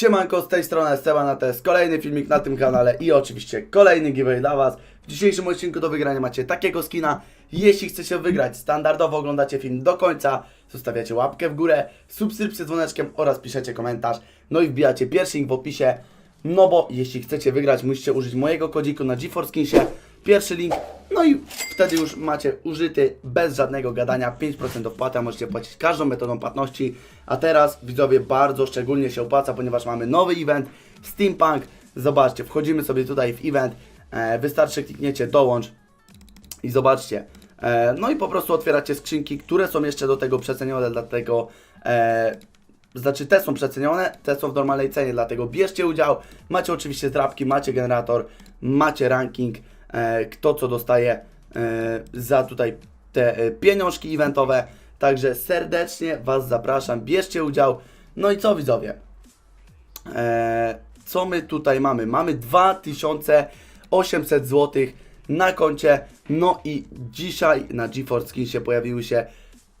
Siemanko, z tej strony Esteban, to jest kolejny filmik na tym kanale i oczywiście kolejny giveaway dla Was. W dzisiejszym odcinku do wygrania macie takiego skina. Jeśli chcecie wygrać, standardowo oglądacie film do końca, zostawiacie łapkę w górę, subskrypcję dzwoneczkiem oraz piszecie komentarz. No i wbijacie pierwszy link w opisie, no bo jeśli chcecie wygrać, musicie użyć mojego kodziku na GeForce Skinsie. Pierwszy link, no i wtedy już macie użyty bez żadnego gadania 5% opłaty, a możecie płacić każdą metodą płatności. A teraz widzowie bardzo szczególnie się opłaca, ponieważ mamy nowy event Steampunk. Zobaczcie, wchodzimy sobie tutaj w event, e, wystarczy klikniecie dołącz i zobaczcie. E, no i po prostu otwieracie skrzynki, które są jeszcze do tego przecenione, dlatego e, znaczy te są przecenione, te są w normalnej cenie, dlatego bierzcie udział. Macie oczywiście drapki, macie generator, macie ranking, kto co dostaje e, za tutaj te e, pieniążki eventowe. Także serdecznie Was zapraszam, bierzcie udział. No i co widzowie? E, co my tutaj mamy? Mamy 2800 zł na koncie. No i dzisiaj na GeForce Skinsie pojawiły się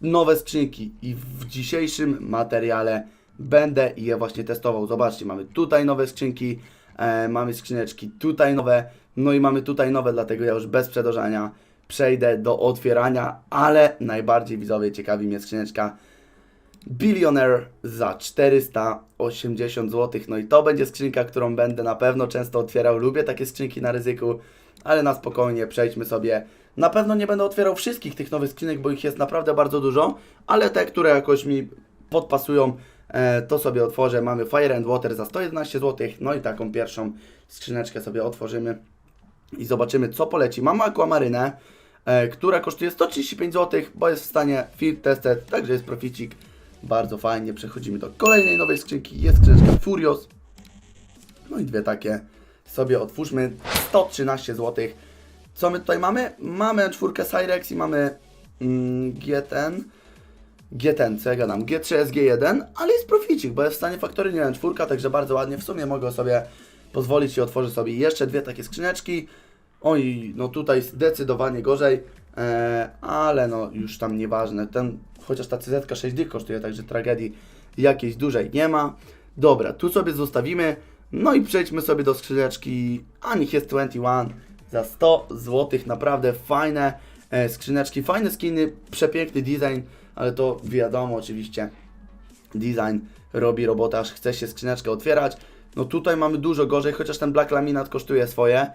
nowe skrzynki i w dzisiejszym materiale będę je właśnie testował. Zobaczcie, mamy tutaj nowe skrzynki, e, mamy skrzyneczki tutaj nowe, no i mamy tutaj nowe, dlatego ja już bez przedłużania przejdę do otwierania, ale najbardziej widzowie ciekawi mnie skrzyneczka Billionaire za 480 zł. No i to będzie skrzynka, którą będę na pewno często otwierał. Lubię takie skrzynki na ryzyku, ale na spokojnie przejdźmy sobie. Na pewno nie będę otwierał wszystkich tych nowych skrzynek, bo ich jest naprawdę bardzo dużo, ale te, które jakoś mi podpasują, e, to sobie otworzę. Mamy Fire and Water za 111 zł. No i taką pierwszą skrzyneczkę sobie otworzymy i zobaczymy, co poleci. Mamy akwamarynę, e, która kosztuje 135 zł, bo jest w stanie field tested, także jest proficik. Bardzo fajnie. Przechodzimy do kolejnej nowej skrzynki. Jest skrzyneczka Furios. No i dwie takie sobie otwórzmy. 113 zł. Co my tutaj mamy? Mamy czwórkę Cyrex i mamy mm, GTN. GTN, co ja gadam? G3 SG1, ale jest proficik, bo jest w stanie faktorynie czwórka, także bardzo ładnie. W sumie mogę sobie pozwolić i otworzę sobie jeszcze dwie takie skrzyneczki. Oj, no tutaj zdecydowanie gorzej, e, ale no już tam nieważne. Ten, chociaż ta CZ 6 dych kosztuje, także tragedii jakiejś dużej nie ma. Dobra, tu sobie zostawimy. No i przejdźmy sobie do skrzyneczki Anich jest 21 za 100 zł. Naprawdę fajne e, skrzyneczki, fajne skiny, przepiękny design, ale to wiadomo oczywiście. Design robi robotę, aż chce się skrzyneczkę otwierać. No tutaj mamy dużo gorzej, chociaż ten Black Laminat kosztuje swoje.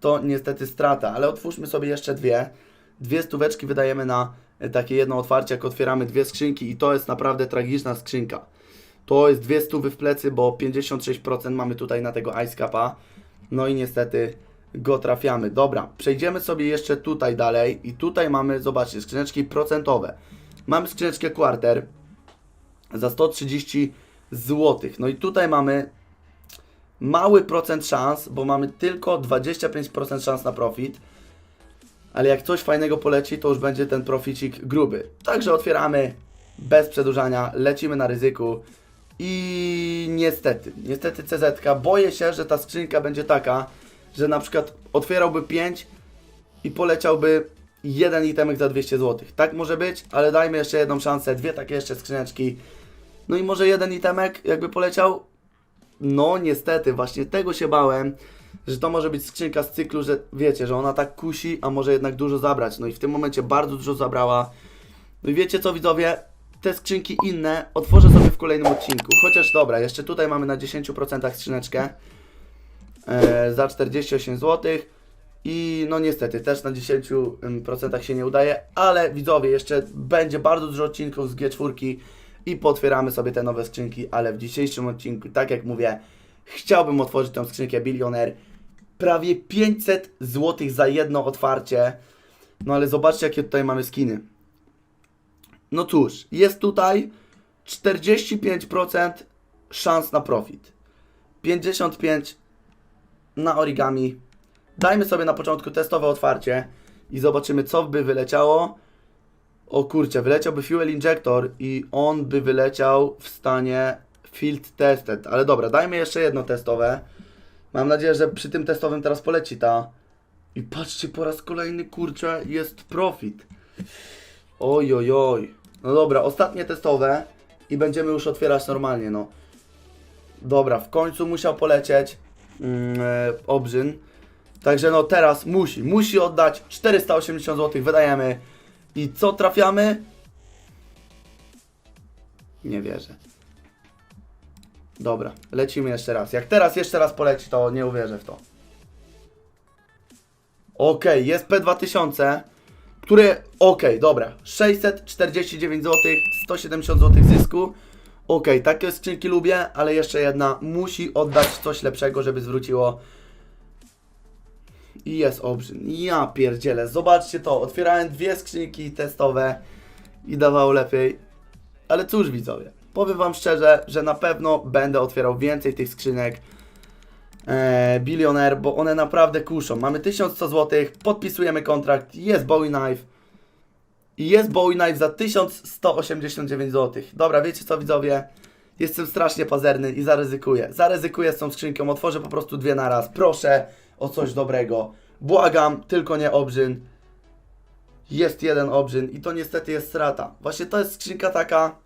To niestety strata, ale otwórzmy sobie jeszcze dwie. Dwie stóweczki wydajemy na e, takie jedno otwarcie, jak otwieramy dwie skrzynki i to jest naprawdę tragiczna skrzynka. To jest dwie stówy w plecy, bo 56% mamy tutaj na tego Ice Capa. No i niestety go trafiamy. Dobra, przejdziemy sobie jeszcze tutaj dalej i tutaj mamy, zobaczcie, skrzyneczki procentowe. Mamy skrzyneczkę Quarter za 130 zł. No i tutaj mamy mały procent szans, bo mamy tylko 25% szans na profit. Ale jak coś fajnego poleci, to już będzie ten proficik gruby. Także otwieramy bez przedłużania, lecimy na ryzyku. I niestety, niestety CZ, boję się, że ta skrzynka będzie taka, że na przykład otwierałby 5 i poleciałby jeden itemek za 200 zł. Tak może być, ale dajmy jeszcze jedną szansę, dwie takie jeszcze skrzyneczki. No i może jeden itemek jakby poleciał? No niestety, właśnie tego się bałem, że to może być skrzynka z cyklu, że wiecie, że ona tak kusi, a może jednak dużo zabrać. No i w tym momencie bardzo dużo zabrała. No i wiecie co widzowie? Te skrzynki inne otworzę sobie w kolejnym odcinku. Chociaż dobra, jeszcze tutaj mamy na 10% skrzyneczkę e, za 48 zł. I no niestety też na 10% się nie udaje, ale widzowie, jeszcze będzie bardzo dużo odcinków z G4 i potwieramy sobie te nowe skrzynki, ale w dzisiejszym odcinku, tak jak mówię, chciałbym otworzyć tą skrzynkę Billionaire. Prawie 500 zł za jedno otwarcie. No ale zobaczcie, jakie tutaj mamy skiny. No cóż, jest tutaj 45% szans na profit. 55 na origami. Dajmy sobie na początku testowe otwarcie i zobaczymy, co by wyleciało. O kurczę, wyleciałby Fuel Injector i on by wyleciał w stanie Field Tested. Ale dobra, dajmy jeszcze jedno testowe. Mam nadzieję, że przy tym testowym teraz poleci ta. I patrzcie, po raz kolejny, kurczę, jest profit. Oj, oj, oj. No dobra, ostatnie testowe i będziemy już otwierać normalnie, no. Dobra, w końcu musiał polecieć e, Obrzyn. Także no teraz musi, musi oddać 480 zł, wydajemy. I co trafiamy? Nie wierzę. Dobra, lecimy jeszcze raz. Jak teraz jeszcze raz poleci, to nie uwierzę w to. Okej, jest P2000, które, okej, dobra, 649 zł, 170 zł zysku. Okej, takie skrzynki lubię, ale jeszcze jedna musi oddać coś lepszego, żeby zwróciło. I jest obrzyn. Ja pierdzielę, zobaczcie to, otwierałem dwie skrzynki testowe i dawało lepiej. Ale cóż widzowie, powiem wam szczerze, że na pewno będę otwierał więcej tych skrzynek e, bo one naprawdę kuszą. Mamy 1100 zł, podpisujemy kontrakt, jest Bowie Knife i jest Bowie Knife za 1189 zł. Dobra, wiecie co widzowie? Jestem strasznie pazerny i zaryzykuję. Zaryzykuję z tą skrzynką, otworzę po prostu dwie na raz. Proszę o coś dobrego. Błagam, tylko nie obrzyn. Jest jeden obrzyn i to niestety jest strata. Właśnie to jest skrzynka taka,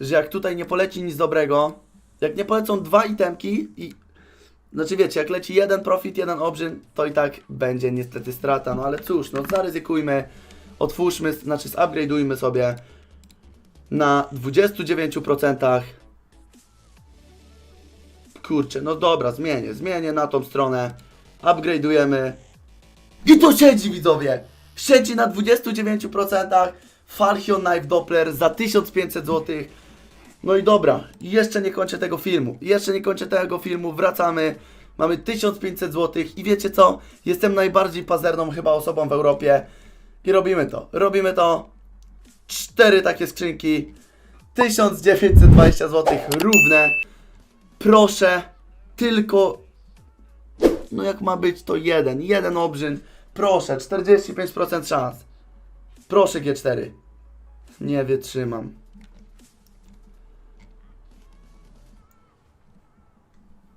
że jak tutaj nie poleci nic dobrego, jak nie polecą dwa itemki i znaczy wiecie, jak leci jeden profit, jeden obrzyn, to i tak będzie niestety strata, no ale cóż, no zaryzykujmy, otwórzmy, znaczy zupgrade'ujmy sobie na 29%. Kurczę, no dobra, zmienię, zmienię na tą stronę, upgrade'ujemy i to siedzi widzowie, siedzi na 29%, Falchion Knife Doppler za 1500 zł, no i dobra, jeszcze nie kończę tego filmu. Jeszcze nie kończę tego filmu, wracamy. Mamy 1500 zł i wiecie co? Jestem najbardziej pazerną chyba osobą w Europie. I robimy to. Robimy to. Cztery takie skrzynki. 1920 zł równe. Proszę, tylko. No jak ma być to jeden. Jeden obrzyn. Proszę, 45% szans. Proszę G4. Nie wytrzymam.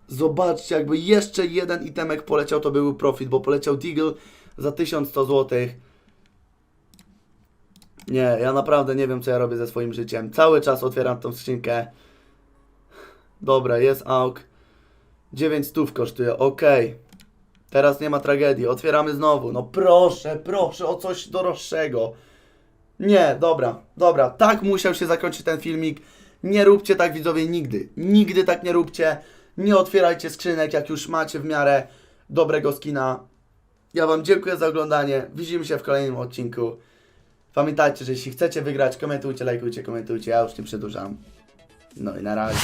Zobaczcie, jakby jeszcze jeden itemek poleciał, to byłby profit, bo poleciał Deagle za 1100 zł. Nie, ja naprawdę nie wiem, co ja robię ze swoim życiem. Cały czas otwieram tą skrzynkę. Dobra, jest AUK. 9 stów kosztuje, ok. Teraz nie ma tragedii, otwieramy znowu. No proszę, proszę o coś droższego. Nie, dobra, dobra, tak musiał się zakończyć ten filmik. Nie róbcie tak widzowie nigdy. Nigdy tak nie róbcie. Nie otwierajcie skrzynek, jak już macie w miarę dobrego skina. Ja Wam dziękuję za oglądanie. Widzimy się w kolejnym odcinku. Pamiętajcie, że jeśli chcecie wygrać, komentujcie, lajkujcie, komentujcie. Ja już nie przedłużam. No i na razie.